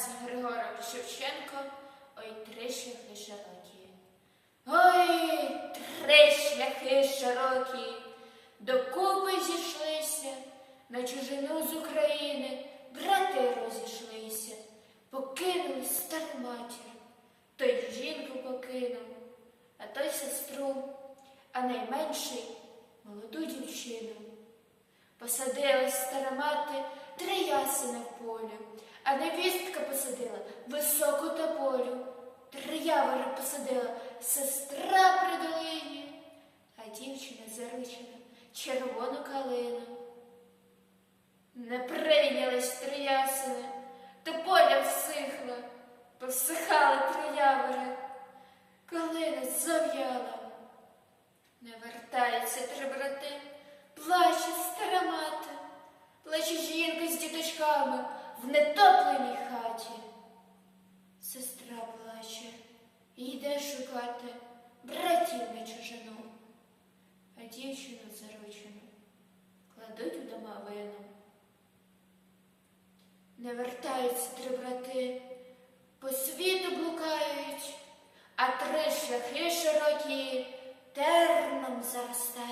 Тарас Григорович Шевченко, ой три шляхи широкі. Ой, три шляхи широкі, докупи зійшлися, на чужину з України брати розійшлися, покинули стару матір, той жінку покинув, а той сестру, а найменший молоду дівчину. Посадила стара мати три ясена в полі, високу тополю. Три явори посадила сестра при долині, а дівчина заручена червону калину. Не прийнялись три ясени, тополя всихла, повсихали три явори, калина зав'яла. Не вертаються три брати, плаче стара мати, плаче жінка з діточками в нетопленій хаті. Сестра плаче і йде шукати братів на чужину, а дівчину заручену кладуть у домовину. Не вертаються три брати, по світу блукають, а три шляхи широкі терном заростають.